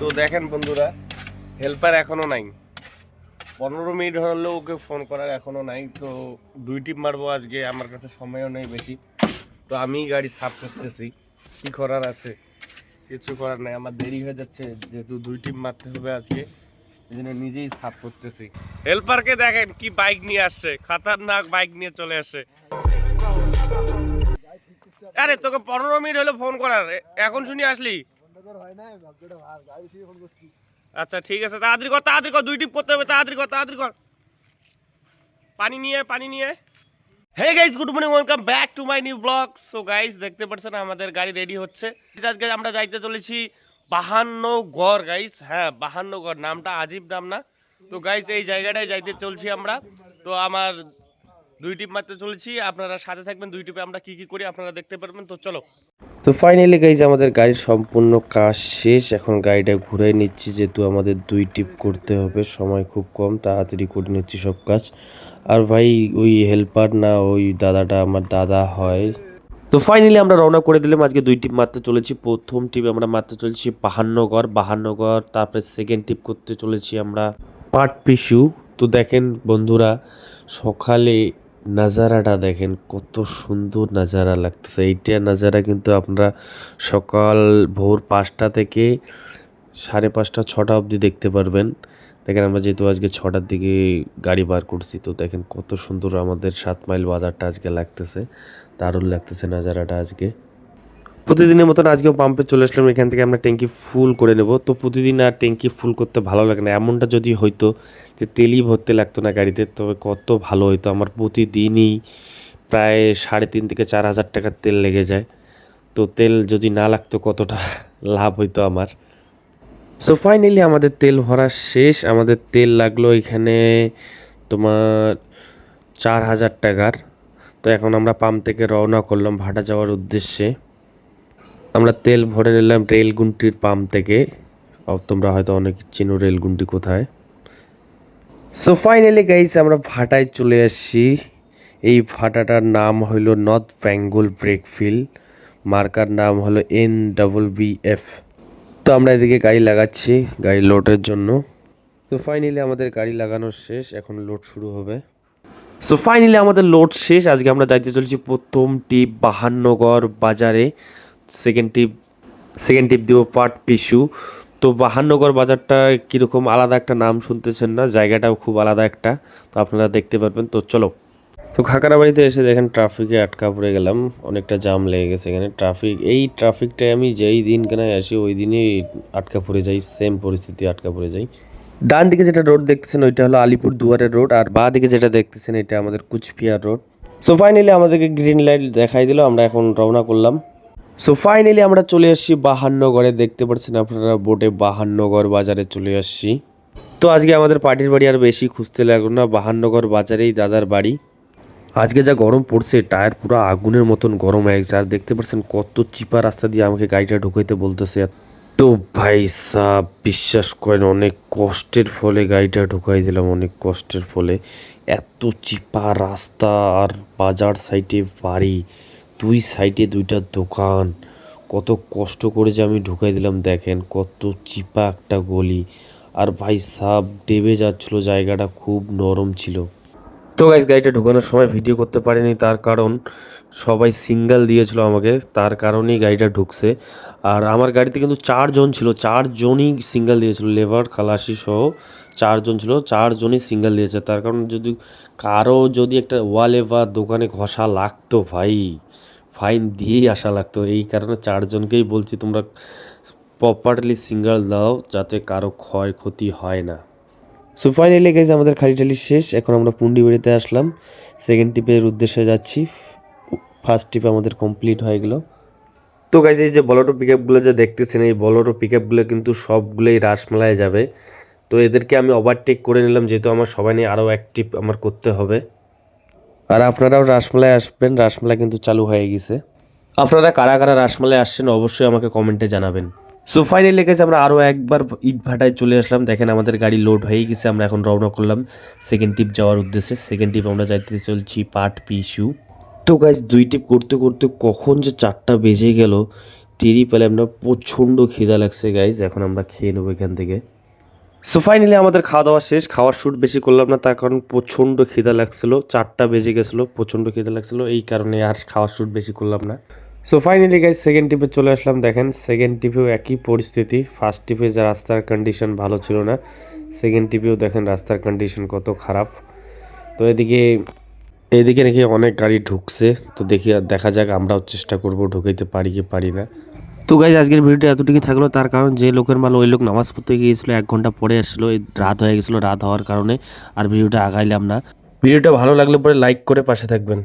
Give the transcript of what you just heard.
তো দেখেন বন্ধুরা হেল্পার এখনও নাই। পনেরো মিনিট হলেও ওকে ফোন করার এখনও নাই। তো দুই টিপ মারবো আজকে, আমার কাছে সময়ও নেই বেশি। তো আমি গাড়ি সাফ করতেছি। কি করার আছে? কিছু করার নাই, আমার দেরি হয়ে যাচ্ছে। যেহেতু দুই টিপ মারতে হবে আজকে, এই জন্য নিজেই সাফ করতেছি। হেল্পারকে দেখেন কি বাইক নিয়ে আসছে। খাতারনাক বাইক নিয়ে চলে আসে আরে, তোকে পনেরো মিনিট হলো ফোন করার। এখন শুনি আসলি? আচ্ছা ঠিক আছে, তাড়াতাড়ি কর তাড়াতাড়ি কর, দুই টিপ করতে হবে, তাড়াতাড়ি কর তাড়াতাড়ি কর। পানি নিয়ে পানি নিয়ে hey guys good morning welcome back to my new blog so guys দেখতে পাচ্ছেন আমাদের গাড়ি রেডি হচ্ছে। আজকে আমরা যাইতে চলেছি বাহান্ন গড় গাইস হ্যাঁ বাহান্ন গড় নামটা আজিব নাম না। তো গাইস এই জায়গাটায় যাইতে চলছি আমরা। তো আমার দুই টিপ মারতে চলেছি। আপনারা সাথে থাকবেন, দুই টিপে আমরা কি কি করি আপনারা দেখতে পারবেন। তো চলো। তো ফাইনালি গাইজ আমাদের গাড়ির সম্পূর্ণ কাজ শেষ। এখন গাড়িটা ঘুরাই নিচ্ছি, যেহেতু আমাদের দুই টিপ করতে হবে, সময় খুব কম, তাড়াতাড়ি করে নিচ্ছি সব কাজ। আর ভাই, ওই হেল্পার না, ওই দাদাটা আমার দাদা হয়। তো ফাইনালি আমরা রওনা করে দিলাম, আজকে দুই টিপ মারতে চলেছি। প্রথম টিপ আমরা মারতে চলেছি বাহান্নগড় বাহান্নগড়, তারপরে সেকেন্ড টিপ করতে চলেছি আমরা পাট পিসু তো দেখেন বন্ধুরা, সকালে নাজারাটা দেখেন, কত সুন্দর নাজারা লাগতেছে। এইটা নাজারা কিন্তু আপনারা সকাল ভোর পাঁচটা থেকে সাড়ে পাঁচটা, ছটা অবধি দেখতে পারবেন। দেখেন আমরা যেহেতু আজকে ছটার দিকে গাড়ি বার করছি, তো দেখেন কত সুন্দর আমাদের সাত মাইল বাজারটা আজকে লাগতেছে, দারুণ লাগতেছে নাজারাটা আজকে। প্রতিদিনের মতন আজকেও পাম্পে চলে আসলাম। এখান থেকে আমরা ট্যাঙ্কি ফুল করে নেব। তো প্রতিদিন আর ট্যাঙ্কি ফুল করতে ভালো লাগে না। এমনটা যদি হইতো যে তেলই ভরতে লাগতো না গাড়িতে, তবে কত ভালো হইতো। আমার প্রতিদিনই প্রায় সাড়ে তিন থেকে চার হাজার টাকার তেল লেগে যায়। তো তেল যদি না লাগতো কতটা লাভ হইতো আমার? সো ফাইনালি আমাদের তেল ভরা শেষ। আমাদের তেল লাগল এখানে তোমার চার হাজার টাকার। তো এখন আমরা পাম্প থেকে রওনা করলাম ভাটা যাওয়ার উদ্দেশ্যে। আমরা তেল ভরে নিলাম রেলগুন্টির পাম্প থেকে। তোমরা হয়তো অনেক চিনো রেলগুন্টি কোথায়। সো ফাইনালি গাইস আমরা ভাটায় চলে আসছি। এই ভাটাটার নাম হলো নর্থ বেঙ্গল ব্রেকফিল মার্কার নাম হলো এন ডাবল বি এফ তো আমরা এদিকে গাড়ি লাগাচ্ছি, গাড়ি লোডের জন্য। তো ফাইনালি আমাদের গাড়ি লাগানো শেষ, এখন লোড শুরু হবে। সো ফাইনালি আমাদের লোড শেষ। আজকে আমরা যাইতে চলছি প্রথম টিপ বাহান্নগড় বাজারে। সেকেন্ড টিপ সেকেন্ড টিপ দিব পাট পিসু। তো বাহান্নগর বাজারটা কীরকম আলাদা একটা নাম শুনতেছেন না, জায়গাটাও খুব আলাদা একটা, তো আপনারা দেখতে পারবেন। তো চলো। তো খাকারাবাড়িতে এসে দেখেন ট্রাফিকে আটকা পড়ে গেলাম, অনেকটা জাম লেগে গেছে এখানে। ট্রাফিক, এই ট্রাফিকটায় আমি যেই দিন কেন আসি, ওই দিনই আটকা পড়ে যাই সেম পরিস্থিতি আটকা পড়ে যাই। ডান দিকে যেটা রোড দেখতেছেন, ওইটা হলো আলিপুর দুয়ারের রোড আর বাঁ দিকে যেটা দেখতেছেন, এটা আমাদের কুচবিহার রোড সো ফাইনালি আমাদেরকে গ্রিন লাইট দেখাই দিল, আমরা এখন রওনা করলাম। সো ফাইনালি আমরা চলে আসছি বাহান্নগরে দেখতে পাচ্ছেন আপনারা, বোটে বাহান্নগর বাজারে চলে আসছি। তো, আজকে আমাদের পার্টির বাড়ি আর বেশি খুঁজতে লাগল না। বাহান্নগর বাজারেই দাদার বাড়ি। আজকে যা গরম পড়ছে, টায়ার পুরো আগুনের মতন গরম হয়ে গেছে। আর দেখতে পাচ্ছেন কত চিপা রাস্তা দিয়ে আমাকে গাড়িটা ঢুকাইতে বলতেছে। তো, ভাই সাহ বিশ্বাস করেন, অনেক কষ্টের ফলে গাড়িটা ঢুকাই দিলাম, অনেক কষ্টের ফলে। এত চিপা রাস্তা, আর বাজার সাইডে বাড়ি। দুই সাইডে দুইটা দোকান। কত কষ্ট করে যে আমি ঢুকাই দিলাম, দেখেন কত চিপা একটা গলি। আর ভাই সাপ দেবে যাচ্ছিল, জায়গাটা খুব নরম ছিল। তো গাইজ গাড়িটা ঢুকানোর সময় ভিডিও করতে পারিনি, তার কারণ সবাই সিঙ্গেল দিয়েছিল আমাকে, তার কারণেই গাড়িটা ঢুকছে। আর আমার গাড়িতে কিন্তু চারজন ছিল, চারজনই সিঙ্গেল দিয়েছিল, লেবার, খালাসি সহ। চারজন ছিল, চারজনই সিঙ্গেল দিয়েছে। তার কারণ যদি কারও যদি একটা ওয়ালে বা দোকানে ঘষা লাগতো, ভাই ফাইন দিয়েই আসা লাগতো। এই কারণে চারজনকেই বলছি, তোমরা প্রপারলি সিঙ্গেল দাও, যাতে কারও ক্ষয়ক্ষতি হয় না। সো ফাইনালি গেছে আমাদের খালি টালি শেষ। এখন আমরা পুন্ডি বাড়িতে আসলাম। সেকেন্ড টিপের উদ্দেশ্যে যাচ্ছি। ফার্স্ট টিপ আমাদের কমপ্লিট হয়ে গেল। তো গাইজ এই যে বলটো পিক আপগুলো যে দেখতেছেন, এই বলটো পিক আপগুলো কিন্তু সবগুলোই রাসমেলায় যাবে। তো এদেরকে আমি ওভারটেক করে নিলাম, যেহেতু আমার সবাই নিয়ে আরও অ্যাক্টিভ আমার করতে হবে। আর আপনারাও রাসমেলায় আসবেন রাসমেলা কিন্তু চালু হয়ে গেছে। আপনারা কারা কারা রাসমেলায় আসছেন অবশ্যই আমাকে কমেন্টে জানাবেন। সো ফাইনালি গেছে আমরা আরও একবার ইট ভাটায় চলে আসলাম। দেখেন আমাদের গাড়ি লোড হয়ে গেছে, আমরা এখন রওনা করলাম সেকেন্ড টিপ যাওয়ার উদ্দেশ্যে। সেকেন্ড টিপ আমরা যাইতে চলছি পাট পিসু তো গাইজ দুই টিপ করতে করতে কখন যে চারটা বেজে গেল টেরি পেলাম না, প্রচণ্ড খিদা লাগছে গাইজ এখন আমরা খেয়ে নেব এখান থেকে। সো ফাইনালি আমাদের খাওয়া দাওয়া শেষ, খাওয়ার শ্যুট বেশি করলাম না, তার কারণ প্রচণ্ড খিদা লাগছিল, চারটা বেজে গেছিল, প্রচণ্ড খিদা লাগছিল, এই কারণে আর খাওয়ার শ্যুট বেশি করলাম না। সো ফাইনালি গাইজ সেকেন্ড টিপে চলে আসলাম, দেখেন সেকেন্ড টিপেও একই পরিস্থিতি ফার্স্ট টিপে যা রাস্তার কন্ডিশন ভালো ছিল না সেকেন্ড টিপেও দেখেন রাস্তার কন্ডিশন কত খারাপ। তো এদিকে এদিকে নাকি অনেক গাড়ি ঢুকছে, তো দেখি, দেখা যাক আমরাও চেষ্টা করব ঢুকাইতে পারি কি পারি না। তো গাইজ আজকের ভিডিওটা এতটুকু থাকল। তার কারণ যে লোকের মাল ওই লোক নামাজ পড়তে গিয়েছিল, এক ঘণ্টা পরে আসলো। রাত হয়ে গেছিল, রাত হওয়ার কারণে আর ভিডিওটা আগাইলাম না। ভিডিওটা ভালো লাগলে পরে লাইক করে পাশে থাকবেন।